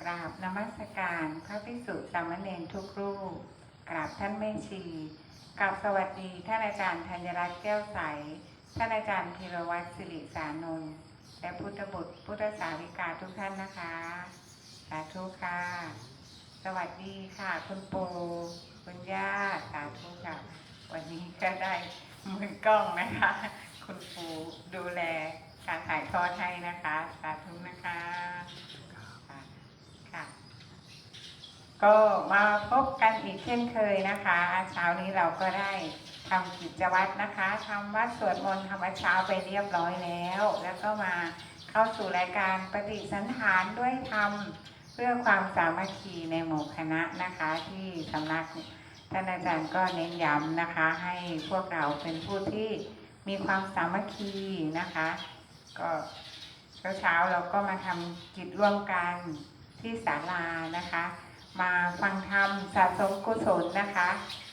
กราบนมัสการพระภิกษุสามเณรทุกรูป กราบท่านแม่ชีกราบสวัสดีท่านอาจารย์ธัญรัตน์แก้วใส ท่านอาจารย์ธีรวัตรสิริสานนท์และพุทธบุตรพุทธสาวิกาทุกท่านนะคะ สาธุค่ะ สวัสดีค่ะ คุณปูคุณย่าสาธุค่ะ วันนี้ก็ได้มือกล้องนะคะ คุณปูดูแลการถ่ายทอดให้นะคะ สาธุนะคะค่ะค่ะ ก็มาพบกันอีกเช่นเคยนะคะเช้านี้เราก็ได้ทำกิจวัตรนะคะทำวัดสวดมนต์ธรรมเช้าไปเรียบร้อยแล้ว แล้วก็มาเข้าสู่รายการปฏิสันฐานด้วยธรรมเพื่อความสามัคคีในหมู่คณะนะคะ ที่สำนักท่านอาจารย์ก็เน้นย้ำนะคะ ให้พวกเราเป็นผู้ที่มีความสามัคคีนะคะ ก็เช้าๆเราก็มาทำกิจร่วมกันที่ศาลานะคะ มาฟังธรรมสะสมกุศลนะคะ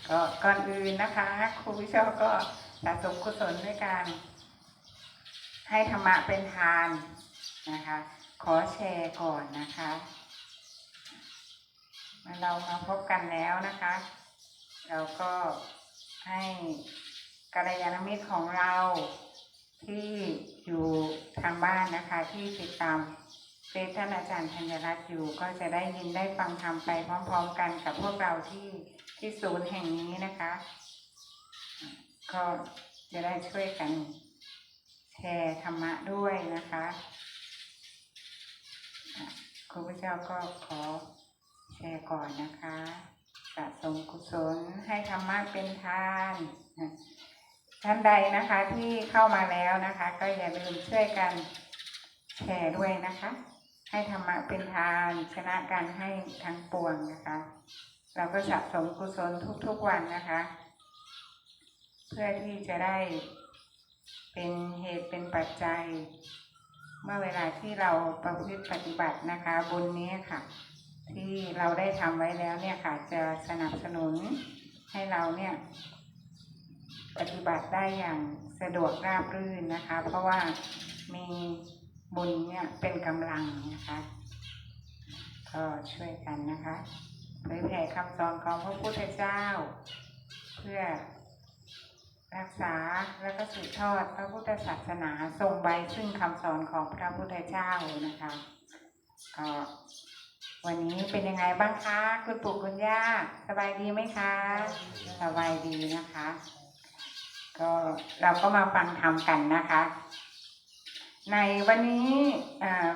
ก็ก่อนอื่นนะคะ ครูวิชาก็สะสมกุศลด้วยการให้ธรรมะเป็นทานนะคะ ขอแชร์ก่อนนะคะมาเรามาพบกันแล้วนะคะ เราก็ให้กัลยาณมิตรของเราที่อยู่ทางบ้านนะคะที่ติดตาม เฟซท่านอาจารย์ธัญรัตน์อยู่ก็จะได้ยินได้ฟังธรรมไปพร้อม ๆ กันกับพวกเราที่ที่ศูนย์แห่งนี้นะคะ ก็จะได้ช่วยกันแชร์ธรรมะด้วยนะคะอะครูพระเจ้าก็ขอแชร์ก่อนนะคะสะสมกุศลให้ธรรมะเป็นทานท่านใดนะคะที่เข้ามาแล้วนะคะ ก็อย่าลืมช่วยกันแชร์ด้วยนะคะ ให้ธรรมะเป็นทานชนะการให้ทั้งปวงนะคะ เราก็สะสมกุศลทุกๆวันนะคะ เพื่อที่จะได้เป็นเหตุเป็นปัจจัย เมื่อเวลาที่เราประพฤติปฏิบัตินะคะ บุญนี้ค่ะ ที่เราได้ทำไว้แล้วเนี่ยค่ะ จะสนับสนุนให้เราเนี่ย ปฏิบัติได้อย่างสะดวกราบรื่นนะคะ เพราะว่ามี บุญเนี่ยเป็นกำลังนะคะก็ช่วยกันนะคะเผยแผ่คำสอนของพระพุทธเจ้า เพื่อรักษาและก็สืบทอดพระพุทธศาสนาทรงไว้ซึ่งคำสอนของพระพุทธเจ้านะคะก็วันนี้เป็นยังไงบ้างคะ คุณปู่คุณย่าสบายดีไหมคะ สบายดีนะคะ ก็เราก็มาฟังธรรมกันนะคะ ในวันนี้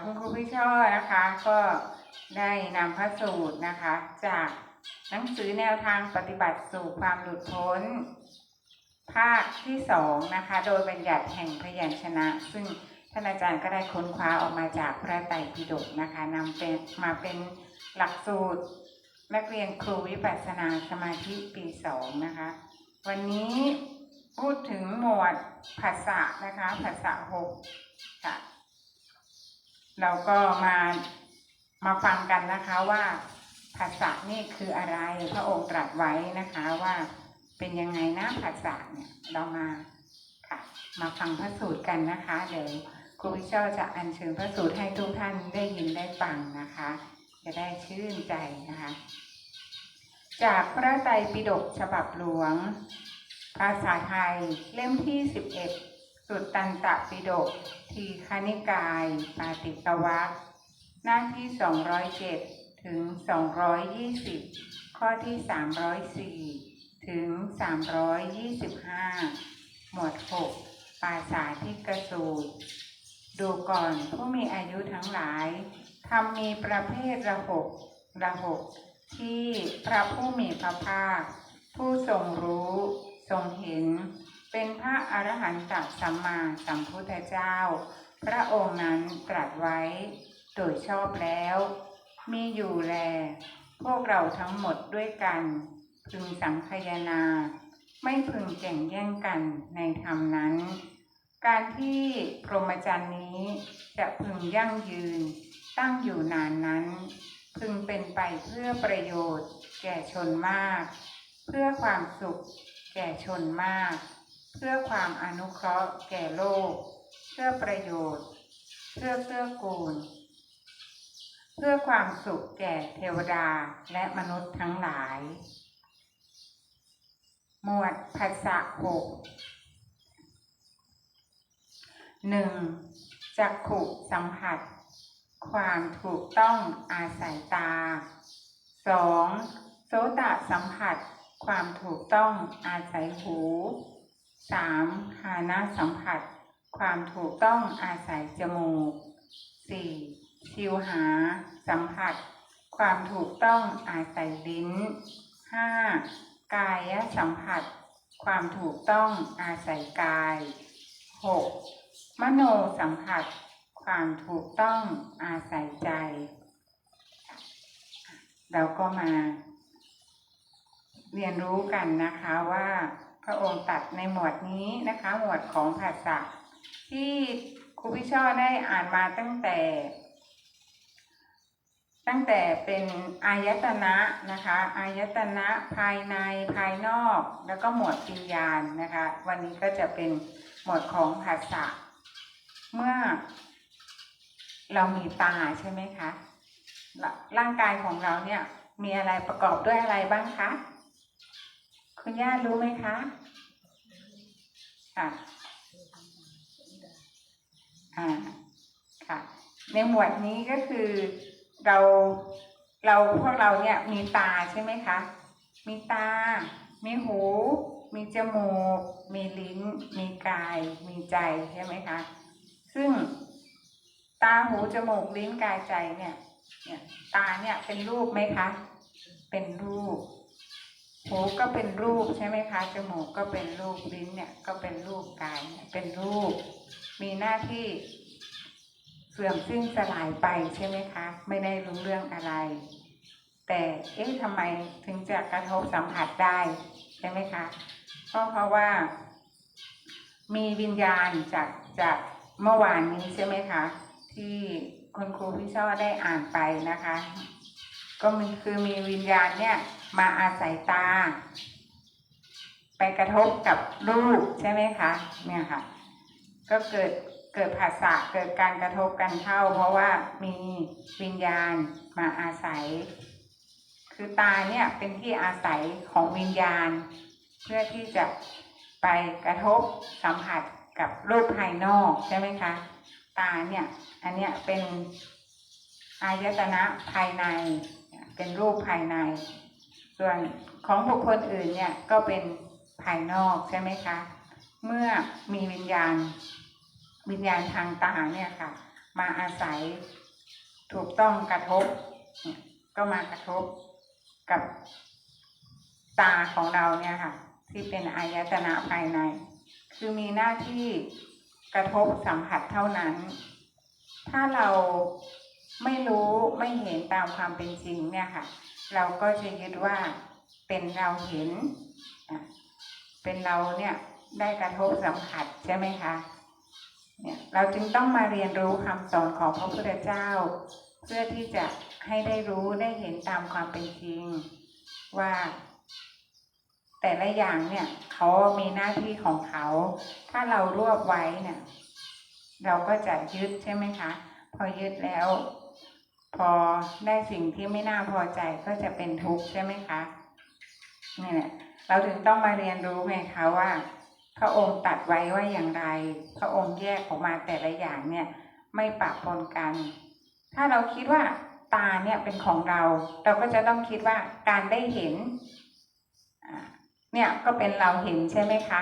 คุณครูพี่ช่อนะคะก็ได้นำพระสูตรนะคะ จากหนังสือแนวทางปฏิบัติสู่ความหลุดพ้น ภาคที่สองนะคะ โดยบัญญัติแห่งพยัญชนะ ซึ่งท่านอาจารย์ก็ได้ค้นคว้าออกมาจากพระไตรปิฎกนะคะนำเป็นมาเป็นหลักสูตรนักเรียนครูวิปัสสนาสมาธิปีสองนะคะ วันนี้ พูดถึงหมวดภาษานะคะภาษาหกค่ะ เราก็มามาฟังกันนะคะว่าภาษานี่คืออะไรพระองค์ตรัสไว้นะคะว่าเป็นยังไงนะภาษาเนี่ยเรามาค่ะ มาฟังพระสูตรกันนะคะ เดี๋ยวครูวิเชาจะอัญเชิญพระสูตรให้ทุกท่านได้ยินได้ฟังนะคะ จะได้ชื่นใจนะคะ จากพระไตรปิฎกฉบับหลวง ภาษาไทยเล่มที่ 11 สุตตันตปิฎกทีคณิกาย ปาติกวัคหน้าที่ 207 ถึง 220 ข้อที่ 304 ถึง 325 หมวด6ปาสาธิกระสูตรดูก่อนผู้มีอายุทั้งหลายทำมีประเภทระหกระหกที่พระผู้มีพระภาค ผู้ทรงรู้ ทรงเห็น เป็นพระอรหันตสัมมาสัมพุทธเจ้า พระองค์นั้นตรัสไว้ โดยชอบแล้ว มีอยู่แล พวกเราทั้งหมดด้วยกัน พึงสังคายนา ไม่พึงแข่งแย่งกันในธรรมนั้น การที่พรหมจรรย์นี้จะพึงยั่งยืน ตั้งอยู่นานนั้น พึงเป็นไปเพื่อประโยชน์ แก่ชนมาก เพื่อความสุข แก่ชนมาก เพื่อความอนุเคราะห์ แก่โลก เพื่อประโยชน์ เพื่อเพื่อกูลพื่อความสุขแก่เทวดาและมนุษย์ทั้งหลาย หมวดภาษะหกหนึ่งจักขุสัมผัส ความถูกต้องอาศัยตาสองโสตสัมผัส ความถูกต้องอาศัยหูสามหานะสัมผัส ความถูกต้องอาศัยจมูกสี่ชิวหา สัมผัส ความถูกต้องอาศัยลิ้นห้ากายสัมผัส ความถูกต้องอาศัยกายหกมโนสัมผัส ความถูกต้องอาศัยใจ เราก็มา เรียนรู้กันนะคะว่าพระองค์ตัดในหมวดนี้นะคะ หมวดของภาษาที่ครูพิช่อได้อ่านมาตั้งแต่ ตั้งแต่เป็นอายตนะนะคะอายตนะภายในภายนอก แล้วก็หมวดวิญญาณนะคะ วันนี้ก็จะเป็นหมวดของภาษาเมื่อเรามีตาใช่ไหมคะ ร่างกายของเราเนี่ยมีอะไรประกอบด้วยอะไรบ้างคะ คุณย่ารู้ไหมคะค่ะอ่าค่ะ ในหมวดนี้ก็คือเราเราพวกเราเนี่ยมีตาใช่ไหมคะ มีตา มีหู มีจมูก มีลิ้น มีกาย มีใจใช่ไหมคะ ซึ่งตาหูจมูกลิ้นกายใจเนี่ย เนี่ย ตาเนี่ยเป็นรูปไหมคะ เป็นรูป หูก็เป็นรูปใช่ไหมคะ จมูกก็เป็นรูปลิ้นเนี่ยก็เป็นรูปกายเป็นรูป มีหน้าที่เสื่อมสิ้นสลายไปใช่ไหมคะ ไม่ได้รู้เรื่องอะไร แต่เอ๊ะทำไมถึงจะกระทบสัมผัสได้ใช่ไหมคะก็เพราะว่า มีวิญญาณจากจากเมื่อวานนี้ใช่ไหมคะ ที่คุณครูพี่ช่อได้อ่านไปนะคะ ก็มีคือมีวิญญาณเนี่ย มาอาศัยตา ไปกระทบกับรูปใช่ไหมคะเนี่ยค่ะ ก็เกิดเกิดภาษาเกิดการกระทบกันเข้า เพราะว่ามีวิญญาณมาอาศัย คือตาเนี่ยเป็นที่อาศัยของวิญญาณ เพื่อที่จะไปกระทบสัมผัสกับรูปภายนอกใช่ไหมคะ ตาเนี่ย อันเนี้ยเป็นอายตนะภายใน เป็นรูปภายใน ส่วนของบุคคลอื่นเนี่ยก็เป็นภายนอกใช่ไหมคะ เมื่อมีวิญญาณ วิญญาณทางตาเนี่ยค่ะ มาอาศัยถูกต้องกระทบ ก็มากระทบกับตาของเราเนี่ยค่ะ ที่เป็นอายตนะภายใน คือมีหน้าที่กระทบสัมผัสเท่านั้น ถ้าเราไม่รู้ไม่เห็นตามความเป็นจริงเนี่ยค่ะ เราก็จะยึดว่าเป็นเราเห็น เป็นเราเนี่ยได้กระทบสัมผัสใช่ไหมคะเนี่ยเราจึงต้องมาเรียนรู้คำสอนของพระพุทธเจ้า เพื่อที่จะให้ได้รู้ได้เห็นตามความเป็นจริงว่า แต่ละอย่างเนี่ยเขามีหน้าที่ของเขา ถ้าเรารวบไว้เนี่ยเราก็จะยึดใช่ไหมคะ พอยึดแล้ว พอได้สิ่งที่ไม่น่าพอใจก็จะเป็นทุกข์ใช่ไหมคะนี่แหละเราถึงต้องมาเรียนรู้ไงคะว่า พระองค์ตัดไว้ว่าอย่างไร พระองค์แยกออกมาแต่ละอย่างเนี่ย ไม่ปะปนกัน ถ้าเราคิดว่าตาเนี่ยเป็นของเรา เราก็จะต้องคิดว่าการได้เห็นเนี่ยก็เป็นเราเห็นใช่ไหมคะ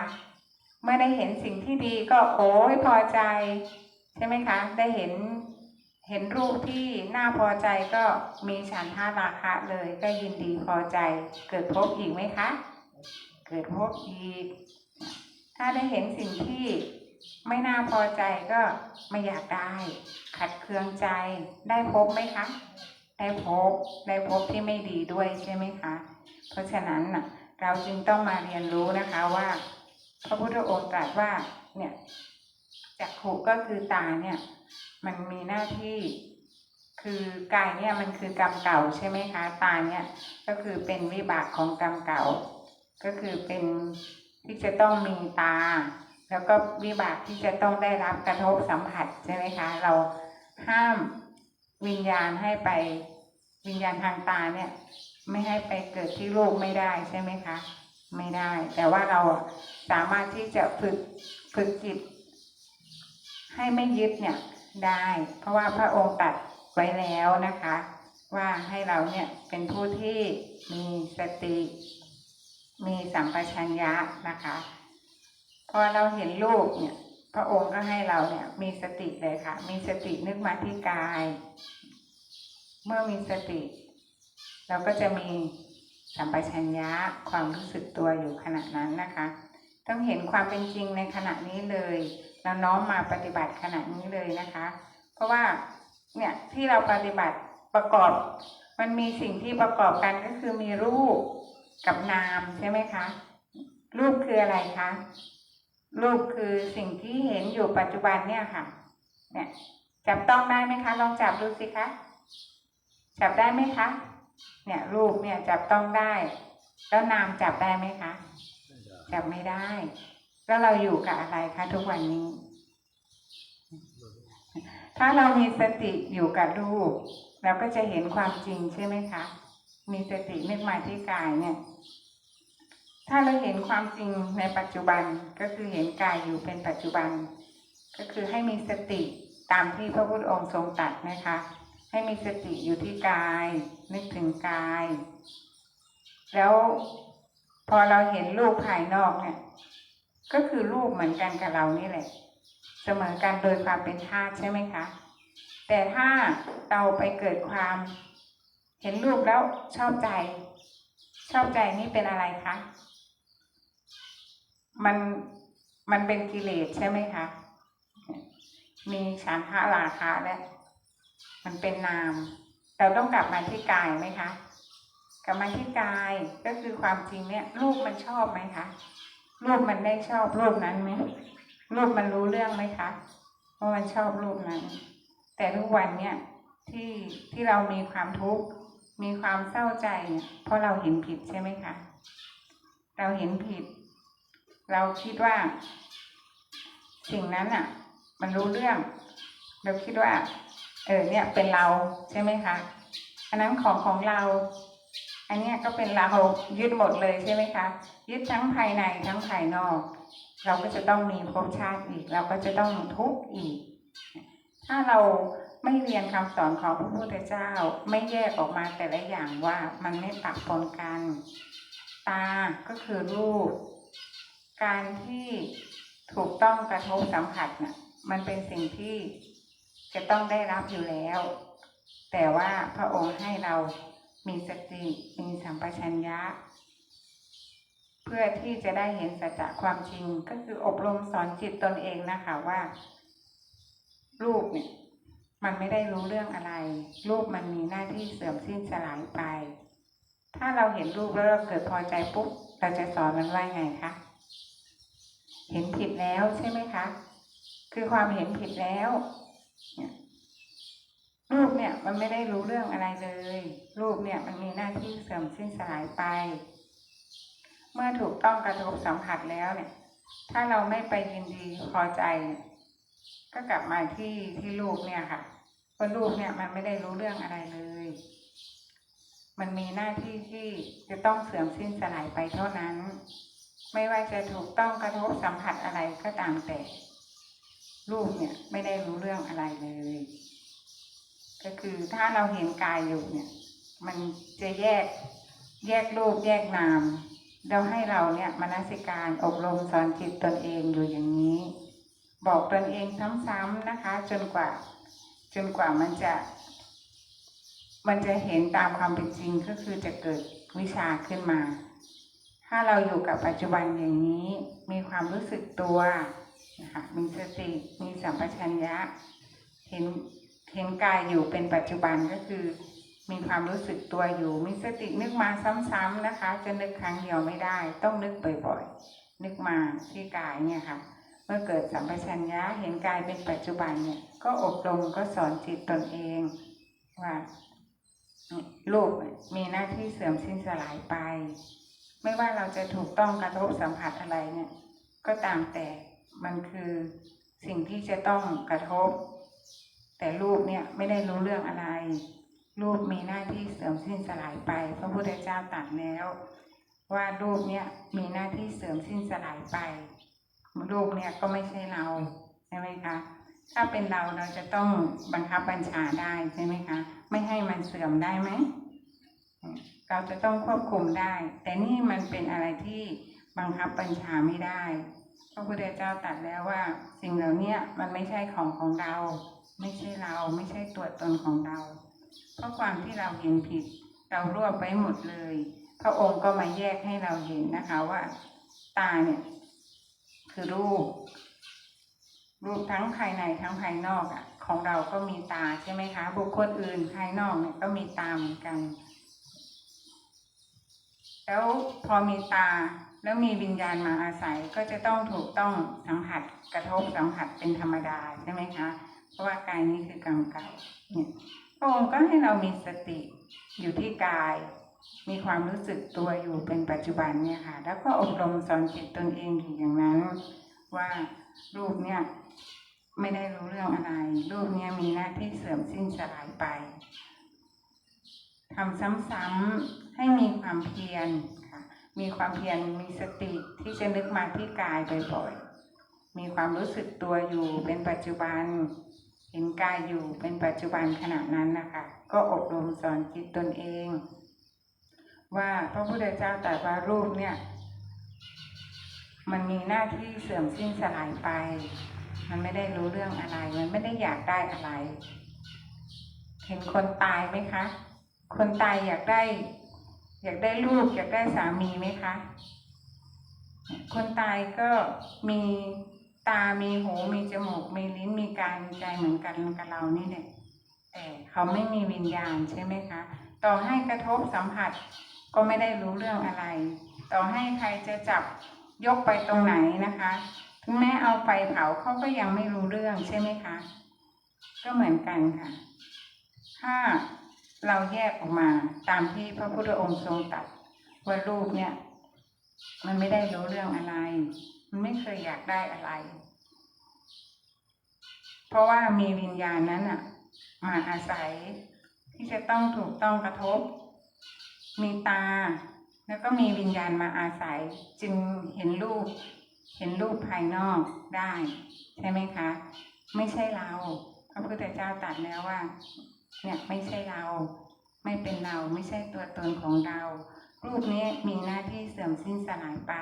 เมื่อได้เห็นสิ่งที่ดีก็โอ้ยพอใจ ใช่ไหมคะ ได้เห็น เห็นรูปที่น่าพอใจก็มีฉันทาราคะเลยก็ยินดีพอใจ เกิดพบอีกไหมคะ เกิดพบอีก ถ้าได้เห็นสิ่งที่ไม่น่าพอใจก็ไม่อยากได้ ขัดเคืองใจได้พบไหมคะ ได้พบได้พบที่ไม่ดีด้วยใช่ไหมคะ เพราะฉะนั้นน่ะเราจึงต้องมาเรียนรู้นะคะว่า พระพุทธองค์ตรัสว่าเนี่ยจักขุก็คือตาเนี่ย มันมีหน้าที่คือกายเนี่ยมันคือกรรมเก่าใช่ไหมคะตาเนี่ยก็คือเป็นวิบากของกรรมเก่า ก็คือเป็นที่จะต้องมีตา แล้วก็วิบากที่จะต้องได้รับกระทบสัมผัสใช่ไหมคะ เราห้ามวิญญาณให้ไปวิญญาณทางตาเนี่ย ไม่ให้ไปเกิดที่รูปไม่ได้ใช่ไหมคะ ไม่ได้ แต่ว่าเราสามารถที่จะฝึกฝึกจิต ให้ไม่ยึดเนี่ย ได้ เพราะว่าพระองค์ตัดไว้แล้วนะคะ ว่าให้เราเนี่ยเป็นผู้ที่มีสติ มีสัมปชัญญะนะคะ พอเราเห็นรูปเนี่ย พระองค์ก็ให้เราเนี่ยมีสติเลยค่ะ มีสตินึกมาที่กาย เมื่อมีสติ เราก็จะมีสัมปชัญญะความรู้สึกตัวอยู่ขณะนั้นนะคะ ต้องเห็นความเป็นจริงในขณะนี้เลย เราน้อมมาปฏิบัติขณะนี้เลยนะคะ เพราะว่าเนี่ยที่เราปฏิบัติประกอบ มันมีสิ่งที่ประกอบกันก็คือมีรูปกับนามใช่ไหมคะ รูปคืออะไรคะรูปคือสิ่งที่เห็นอยู่ปัจจุบันเนี่ยค่ะ เนี่ย จับต้องได้ไหมคะ ลองจับดูสิคะจับได้ไหมคะ เนี่ยรูปเนี่ยจับต้องได้ แล้วนามจับได้ไหมคะ จับไม่ได้ แล้วเราอยู่กับอะไรคะทุกวันนี้ ถ้าเรามีสติอยู่กับรูปเราก็จะเห็นความจริงใช่ไหมคะ มีสตินึกมาที่กายเนี่ย ถ้าเราเห็นความจริงในปัจจุบันก็คือเห็นกายอยู่เป็นปัจจุบัน ก็คือให้มีสติตามที่พระพุทธองค์ทรงตรัสนะคะ ให้มีสติอยู่ที่กาย นึกถึงกาย แล้วพอเราเห็นรูปภายนอกเนี่ย ก็คือรูปเหมือนกันกับเรานี่แหละ เสมอกันโดยความเป็นธาตุใช่ไหมคะ แต่ถ้าเราไปเกิดความ เห็นรูปแล้วชอบใจ ชอบใจนี่เป็นอะไรคะ มันมันเป็นกิเลสใช่ไหมคะ มีฉันทะราคะและมันเป็นนาม เราต้องกลับมาที่กายไหมคะ กลับมาที่กายก็คือความจริงเนี่ยรูปมันชอบไหมคะ รูปมันได้ชอบรูปนั้นไหมรูปมันรู้เรื่องไหมคะว่ามันชอบรูปนั้น แต่ทุกวันเนี่ยที่ที่เรามีความทุกข์มีความเศร้าใจเนี่ยเพราะเราเห็นผิดใช่ไหมคะ เราเห็นผิด เราคิดว่า สิ่งนั้นอะ มันรู้เรื่อง เราคิดว่า เออเนี่ยเป็นเราใช่ไหมคะอันนั้นของของเรา อันนี้ก็เป็นเรายึดหมดเลยใช่ไหมคะ ยึดทั้งภายในทั้งภายนอก เราก็จะต้องมีภพชาติอีก เราก็จะต้องทุกข์อีก ถ้าเราไม่เรียนคำสอนของพระพุทธเจ้าไม่แยกออกมาแต่ละอย่างว่ามันไม่ปะปนกัน ตาก็คือรูป การที่ถูกต้องกระทบสัมผัสน่ะมันเป็นสิ่งที่จะต้องได้รับอยู่แล้ว แต่ว่าพระองค์ให้เรา มีสติมีสัมปชัญญะ เพื่อที่จะได้เห็นสัจจะความจริงก็คืออบรมสอนจิตตนเองนะคะว่า รูปเนี่ย มันไม่ได้รู้เรื่องอะไร รูปมันมีหน้าที่เสื่อมสิ้นสลายไป ถ้าเราเห็นรูปแล้วเราเกิดพอใจปุ๊บเราจะสอนมันว่าไงคะเห็นผิดแล้วใช่ไหมคะ คือความเห็นผิดแล้วเนี่ย รูปเนี่ยมันไม่ได้รู้เรื่องอะไรเลย รูปเนี่ยมันมีหน้าที่เสื่อมสิ้นสลายไป เมื่อถูกต้องกระทบสัมผัสแล้วเนี่ย ถ้าเราไม่ไปยินดีพอใจ ก็กลับมาที่ที่รูปเนี่ยค่ะว่ารูปเนี่ยมันไม่ได้รู้เรื่องอะไรเลย มันมีหน้าที่ที่จะต้องเสื่อมสิ้นสลายไปเท่านั้น ไม่ว่าจะถูกต้องกระทบสัมผัสอะไรก็ตามแต่ รูปเนี่ยไม่ได้รู้เรื่องอะไรเลย ก็คือถ้าเราเห็นกายอยู่เนี่ย มันจะแยกแยกรูปแยกนามเราให้เราเนี่ยมนสิการอบรมสอนจิตตนเองอยู่อย่างนี้ บอกตนเองซ้ำๆนะคะ จนกว่า จนกว่ามันจะ มันจะเห็นตามความเป็นจริงก็คือจะเกิดวิชาขึ้นมา ถ้าเราอยู่กับปัจจุบันอย่างนี้ มีความรู้สึกตัวนะคะมีสติมีสัมปชัญญะ เห็น เห็นกายอยู่เป็นปัจจุบันก็คือ มีความรู้สึกตัวอยู่ มีสตินึกมาซ้ำๆนะคะ จะนึกครั้งเดียวไม่ได้ ต้องนึกบ่อยๆนึกมาที่กายเนี่ยค่ะ เมื่อเกิดสัมปชัญญะเห็นกายเป็นปัจจุบันเนี่ย ก็อบรมก็สอนจิตตนเองว่ารูปมีหน้าที่เสื่อมสิ้นสลายไป ไม่ว่าเราจะถูกต้องกระทบสัมผัสอะไรเนี่ย ก็ตามแต่มันคือสิ่งที่จะต้องกระทบ แต่รูปเนี่ยไม่ได้รู้เรื่องอะไรรูปมีหน้าที่เสื่อมสิ้นสลายไป พระพุทธเจ้าตรัสแล้ว ว่ารูปเนี่ยมีหน้าที่เสื่อมสิ้นสลายไปรูปเนี่ยก็ไม่ใช่เราใช่ไหมคะถ้าเป็นเราเราจะต้องบังคับบัญชาได้ใช่ไหมคะ ไม่ให้มันเสื่อมได้ไหมเราจะต้องควบคุมได้ แต่นี่มันเป็นอะไรที่บังคับบัญชาไม่ได้พระพุทธเจ้าตรัสแล้วว่า สิ่งเหล่านี้มันไม่ใช่ของของเรา ไม่ใช่เราไม่ใช่ตัวตนของเรา เพราะความที่เราเห็นผิด เรารวบไว้หมดเลย พระองค์ก็มาแยกให้เราเห็นนะคะว่าตาเนี่ย คือรูป รูปทั้งภายในทั้งภายนอกอะ ของเราก็มีตาใช่ไหมคะ บุคคลอื่นภายนอกเนี่ยก็มีตาเหมือนกัน แล้วพอมีตาแล้วมีวิญญาณมาอาศัยก็จะต้องถูกต้องสัมผัสกระทบสัมผัสเป็นธรรมดาใช่ไหมคะ เพราะว่ากายนี้คือกรรมเก่าเนี่ยพระองค์ก็ให้เรามีสติอยู่ที่กาย มีความรู้สึกตัวอยู่เป็นปัจจุบันเนี่ยค่ะ แล้วก็อบรมสอนจิตตนเองอยู่อย่างนั้น ว่ารูปเนี่ยไม่ได้รู้เรื่องอะไร รูปเนี่ยมีหน้าที่เสื่อมสิ้นสลายไปทำซ้ำๆให้มีความเพียรค่ะ มีความเพียรมีสติที่จะนึกมาที่กายบ่อยๆมีความรู้สึกตัวอยู่เป็นปัจจุบัน เห็นกายอยู่เป็นปัจจุบันขณะนั้นนะคะ ก็อบรมสอนจิตตนเอง ว่าพระพุทธเจ้าแตรัสว่ารูปเนี่ย มันมีหน้าที่เสื่อมสิ้นสลายไป มันไม่ได้รู้เรื่องอะไร มันไม่ได้อยากได้อะไร เห็นคนตายไหมคะ คนตายอยากได้ อยากได้ลูกอยากได้สามีไหมคะ คนตายก็มี ตา มีหู มีจมูก มีลิ้น มีกาย มีใจเหมือนกันกับเรานี่แหละ แต่เขาไม่มีวิญญาณใช่ไหมคะ ต่อให้กระทบสัมผัสก็ไม่ได้รู้เรื่องอะไร ต่อให้ใครจะจับยกไปตรงไหนนะคะ ถึงแม้เอาไปเผาเขาก็ยังไม่รู้เรื่องใช่ไหมคะ ก็เหมือนกันค่ะ ถ้าเราแยกออกมาตามที่พระพุทธองค์ทรงตรัสว่ารูปเนี่ย มันไม่ได้รู้เรื่องอะไร มันไม่เคยอยากได้อะไร เพราะว่ามีวิญญาณนั้นอะมาอาศัยที่จะต้องถูกต้องกระทบ มีตา แล้วก็มีวิญญาณมาอาศัย จึงเห็นรูป เห็นรูปภายนอกได้ ใช่ไหมคะ ไม่ใช่เราพระพุทธเจ้าตรัสแล้วว่า เนี่ยไม่ใช่เรา ไม่เป็นเราไม่ใช่ตัวตนของเรา รูปนี้มีหน้าที่เสื่อมสิ้นสลายไป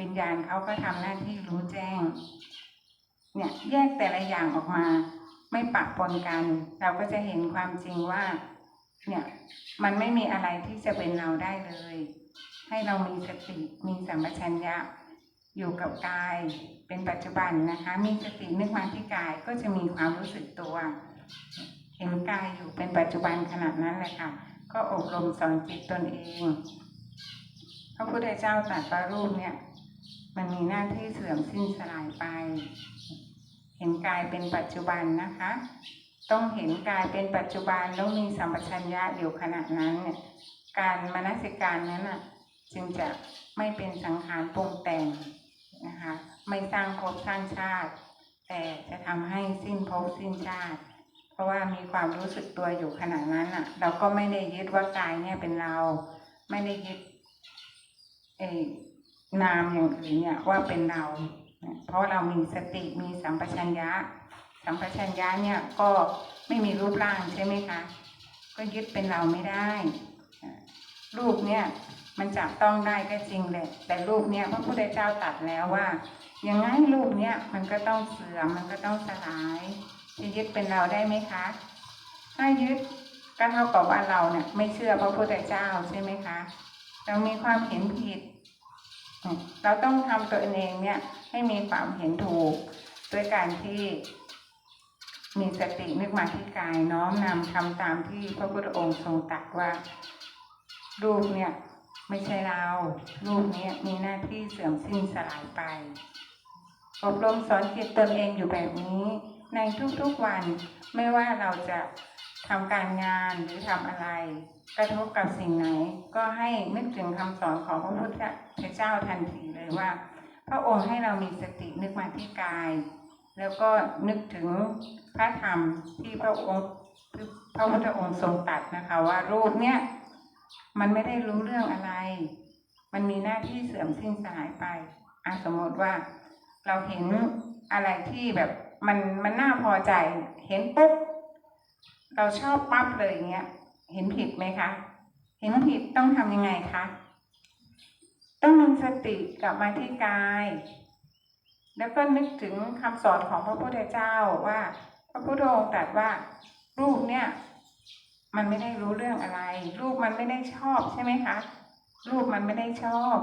วิญญาณเขาก็ทำหน้าที่รู้แจ้ง เนี่ยแยกแต่ละอย่างออกมา ไม่ปะปนกัน เราก็จะเห็นความจริงว่า เนี่ยมันไม่มีอะไรที่จะเป็นเราได้เลย ให้เรามีสติมีสัมปชัญญะ อยู่กับกายเป็นปัจจุบันนะคะ มีสตินึกมาที่กายก็จะมีความรู้สึกตัว เห็นกายอยู่เป็นปัจจุบันขนาดนั้นเลยค่ะ ก็อบรมสอนจิตตนเองพระพุทธเจ้าตรัสรูปเนี่ย มันมีหน้าที่เสื่อมสิ้นสลายไป เห็นกายเป็นปัจจุบันนะคะ ต้องเห็นกายเป็นปัจจุบันแล้วมีสัมปชัญญะอยู่ขณะนั้นเนี่ยการมนสิการนั้นอะจึงจะไม่เป็นสังขารปรุงแต่งนะคะไม่สร้างภพสร้างชาติ แต่จะทำให้สิ้นภพสิ้นชาติ เพราะว่ามีความรู้สึกตัวอยู่ขณะนั้นอะ เราก็ไม่ได้ยึดว่ากายเนี่ยเป็นเรา ไม่ได้ยึดเออ นามอย่างอื่นเนี่ยว่าเป็นเรา เพราะเรามีสติมีสัมปชัญญะ สัมปชัญญะเนี่ยก็ไม่มีรูปร่างใช่ไหมคะ ก็ยึดเป็นเราไม่ได้ รูปเนี่ยมันจับต้องได้ก็จริงแหละแต่รูปเนี่ยพระพุทธเจ้าตรัสแล้วว่ายังไงรูปเนี่ยมันก็ต้องเสื่อมมันก็ต้องสลายจะยึดเป็นเราได้ไหมคะ ถ้ายึดก็เท่ากับว่าเราเนี่ยไม่เชื่อพระพุทธเจ้าใช่ไหมคะ เรามีความเห็นผิด เราต้องทำตัวเองเนี่ย ให้มีความเห็นถูกด้วยการที่มีสตินึกมาที่กายน้อมนำทำตามที่พระพุทธองค์ทรงตรัสว่า รูปเนี่ย ไม่ใช่เรา รูปเนี้มีหน้าที่เสื่อมสิ้นสลายไปอบรมสอนจิตตนเองอยู่แบบนี้ ในทุกๆวันไม่ว่าเราจะ ทำการงานหรือทำอะไร กระทบกับสิ่งไหน ก็ให้นึกถึงคำสอนของพระพุทธเจ้าทันทีเลยว่า พระองค์ให้เรามีสตินึกมาที่กาย แล้วก็นึกถึงพระธรรมที่พระองค์พระพุทธองค์ทรงตรัสนะคะ ว่ารูปเนี่ยมันไม่ได้รู้เรื่องอะไร มันมีหน้าที่เสื่อมสิ้นสลายไปอะสมมติว่า เราเห็นอะไรที่แบบมันมันน่าพอใจ เห็นปุ๊บ เราชอบปั๊บเลยอย่างเงี้ย เห็นผิดไหมคะ เห็นผิดต้องทำยังไงคะ ต้องมีสติกลับมาที่กาย แล้วก็นึกถึงคำสอนของพระพุทธเจ้าว่า พระพุทธองค์ตรัสว่า รูปเนี่ย มันไม่ได้รู้เรื่องอะไร รูปมันไม่ได้ชอบใช่ไหมคะรูปมันไม่ได้ชอบ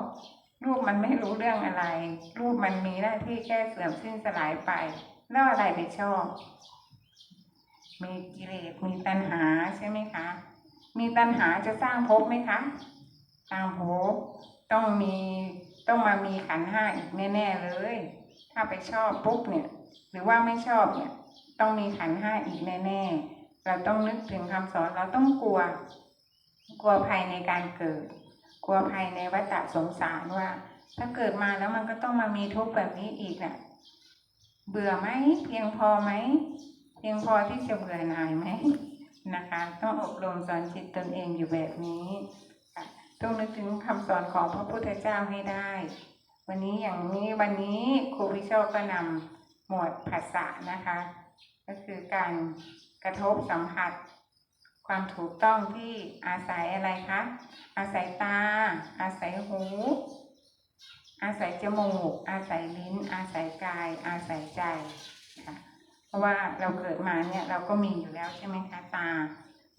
รูปมันไม่รู้เรื่องอะไร รูปมันมีหน้าที่แค่เสื่อมสิ้นสลายไป แล้วอะไรไปชอบ มีกิเลสมีตัณหาใช่ไหมคะ มีตัณหาจะสร้างภพไหมคะสร้างภพต้องมีต้องมามีขันห้าอีกแน่ๆเลย ถ้าไปชอบปุ๊บเนี่ย หรือว่าไม่ชอบเนี่ย ต้องมีขันห้าอีกแน่ๆเราต้องนึกถึงคำสอนเราต้องกลัว กลัวภัยในการเกิด กลัวภัยในวัฏสงสารว่า ถ้าเกิดมาแล้วมันก็ต้องมามีทุกข์แบบนี้อีกน่ะ เบื่อไหมเพียงพอไหม เพียงพอที่จะเบื่อหน่ายไหมนะคะ ต้องอบรมสอนจิตตนเองอยู่แบบนี้ต้องนึกถึงคำสอนของพระพุทธเจ้าให้ได้ วันนี้อย่างนี้วันนี้ครูพิชคก็นำหมวดภาษานะคะ ก็คือการกระทบสัมผัส ความถูกต้องที่อาศัยอะไรคะอาศัยตา อาศัยหู อาศัยจมูก อาศัยลิ้น อาศัยกาย อาศัยใจค่ะ เพราะว่าเราเกิดมาเนี่ยเราก็มีอยู่แล้วใช่ไหมคะตา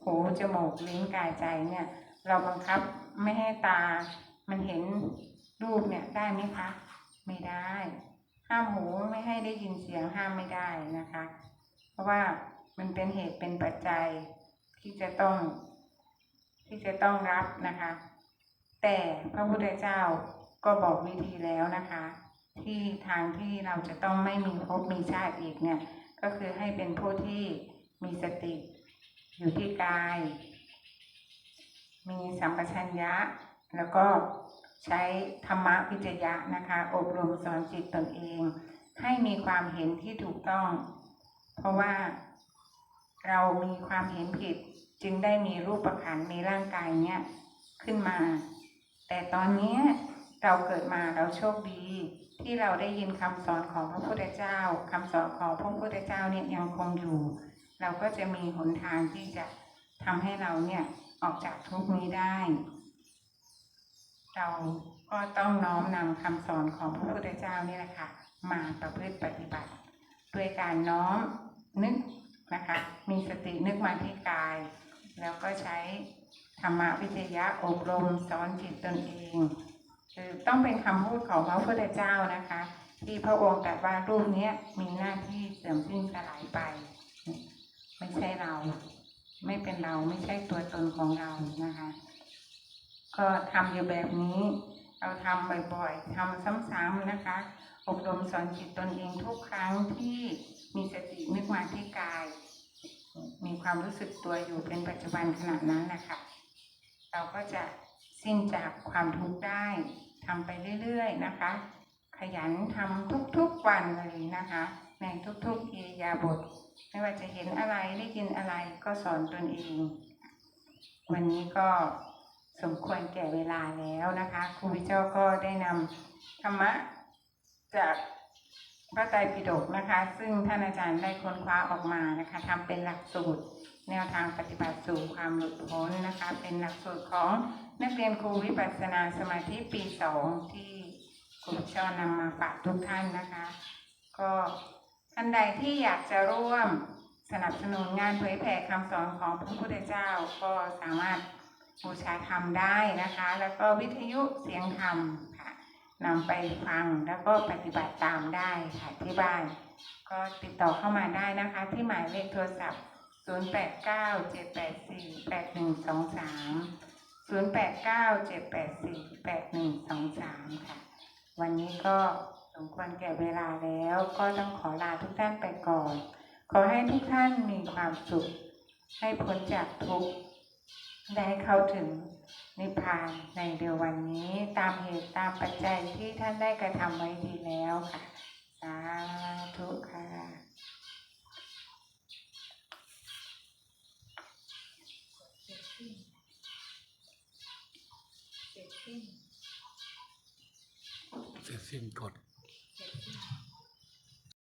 หูจมูกลิ้นกายใจเนี่ย เราบังคับไม่ให้ตา มันเห็นรูปเนี่ยได้ไหมคะไม่ได้ ห้ามหูไม่ให้ได้ยินเสียงห้ามไม่ได้นะคะ เพราะว่ามันเป็นเหตุเป็นปัจจัยที่จะต้อง ที่จะต้องรับนะคะ แต่พระพุทธเจ้าก็บอกวิธีแล้วนะคะ ที่ทางที่เราจะต้องไม่มีภพมีชาติอีกเนี่ย ก็คือให้เป็นผู้ที่มีสติ อยู่ที่กาย มีสัมปชัญญะ แล้วก็ใช้ธรรมะวิจยะนะคะ อบรมสอนจิตตนเอง ให้มีความเห็นที่ถูกต้อง เพราะว่าเรามีความเห็นผิดจึงได้มีรูปขันธ์มีร่างกายเนี้ยขึ้นมา แต่ตอนนี้เราเกิดมาเราโชคดี ที่เราได้ยินคำสอนของพระพุทธเจ้าคำสอนของพระพุทธเจ้าเนี่ยยังคงอยู่ เราก็จะมีหนทางที่จะทำให้เราเนี่ยออกจากทุกข์นี้ได้ เราก็ต้องน้อมนำคำสอนของพระพุทธเจ้านี่แหละค่ะมาประพฤติปฏิบัติ ด้วยการน้อมนึกนะคะมีสตินึกมาที่กาย แล้วก็ใช้ธรรมวิทยาอบรมสอนจิตตนเอง คือต้องเป็นคำพูดของพระพุทธเจ้านะคะ ที่พระองค์ตรัสว่ารูปนี้มีหน้าที่เสื่อมสิ้นสลายไป ไม่ใช่เรา ไม่เป็นเราไม่ใช่ตัวตนของเรานะคะ ก็ทำอยู่แบบนี้ เราทำบ่อยๆทำซ้ำๆนะคะอบรมสอนจิตตนเองทุกครั้งที่มีสตินึกมาที่กาย มีความรู้สึกตัวอยู่เป็นปัจจุบันขณะนั้นนะคะเราก็จะ สิ้นจากความทุกข์ได้ทำไปเรื่อยๆนะคะ ขยันทำทุกๆวันเลยนะคะ ในทุกๆอิริยาบถไม่ว่าจะเห็นอะไรได้ยินอะไรก็สอนตนเอง วันนี้ก็สมควรแก่เวลาแล้วนะคะครูวิเจ้าก็ได้นำธรรมะจากพระไตรปิฎกนะคะ ซึ่งท่านอาจารย์ได้ค้นคว้าออกมานะคะทำเป็นหลักสูตร แนวทางปฏิบัติสู่ความหลุดพ้นนะคะ เป็นหลักสูตรของ นักเรียนครูวิปัสสนาสมาธิปีสองที่ครูชอนำมาฝากทุกท่านนะคะ ก็ท่านใดที่อยากจะร่วมสนับสนุนงานเผยแผ่คำสอนของพระพุทธเจ้าก็สามารถบูชาธรรมได้นะคะ แล้วก็วิทยุเสียงธรรมค่ะนำไปฟังแล้วก็ปฏิบัติตามได้ค่ะที่บ้าน ก็ติดต่อเข้ามาได้นะคะ ที่หมายเลขโทรศัพท์ 0897848123 0897848123ค่ะ วันนี้ก็สมควรแก่เวลาแล้วก็ต้องขอลาทุกท่านไปก่อน ขอให้ทุกท่านมีความสุข ให้พ้นจากทุกข์ได้เข้าถึงนิพพานในเดือนวันนี้ตามเหตุตามปัจจัยที่ท่านได้กระทำไว้ดีแล้วค่ะ สาธุค่ะ สร็จสิ้น เสร็จสิ้นกฎ เสร็จสิ้น